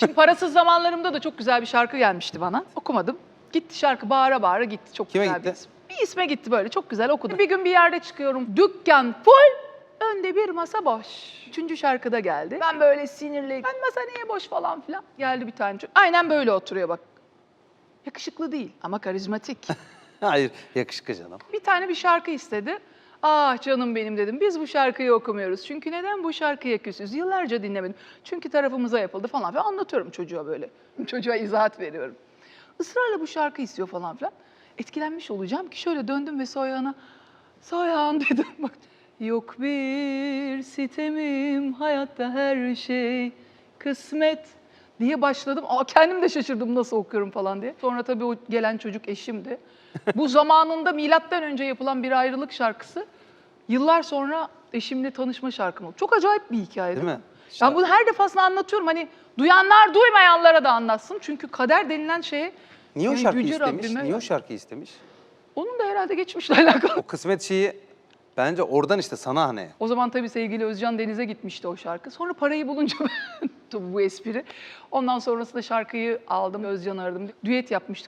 Şimdi parasız zamanlarımda da çok güzel bir şarkı gelmişti bana. Okumadım. Gitti şarkı bağıra bağıra gitti. Çok Kime güzel bir gitti? isim. Bir isme gitti böyle çok güzel okudum. Bir gün bir yerde çıkıyorum. Dükkan full. Önde bir masa boş. Üçüncü şarkıda geldi. Ben böyle sinirli. Ben masa niye boş falan filan. Geldi bir tane çocuk. Aynen böyle oturuyor bak. Yakışıklı değil ama karizmatik. Hayır yakışıklı canım. bir tane bir şarkı istedi. Ah canım benim dedim. Biz bu şarkıyı okumuyoruz. Çünkü neden bu şarkıya küsüz? Yıllarca dinlemedim. Çünkü tarafımıza yapıldı falan filan. Anlatıyorum çocuğa böyle. Çocuğa izahat veriyorum. Israrla bu şarkı istiyor falan filan. Etkilenmiş olacağım ki şöyle döndüm ve Soyhan'a Soyhan dedim bak. Yok bir sitemim hayatta her şey kısmet diye başladım. Aa, kendim de şaşırdım nasıl okuyorum falan diye. Sonra tabii o gelen çocuk eşimdi. Bu zamanında milattan önce yapılan bir ayrılık şarkısı. Yıllar sonra eşimle tanışma şarkım oldu. Çok acayip bir hikaye Değil değil, mi? Ben bunu her defasında anlatıyorum. Hani duyanlar duymayanlara da anlatsın. Çünkü kader denilen şeye Niye o yani şarkıyı istemiş? Rabbime- Niye o şarkıyı istemiş? Onun da herhalde geçmişle alakalı. O kısmet şeyi bence oradan işte sana hani. O zaman tabii sevgili Özcan Deniz'e gitmişti o şarkı. Sonra parayı bulunca tabii bu espri. Ondan sonrasında şarkıyı aldım, Özcan'ı aradım. Düet yapmıştık.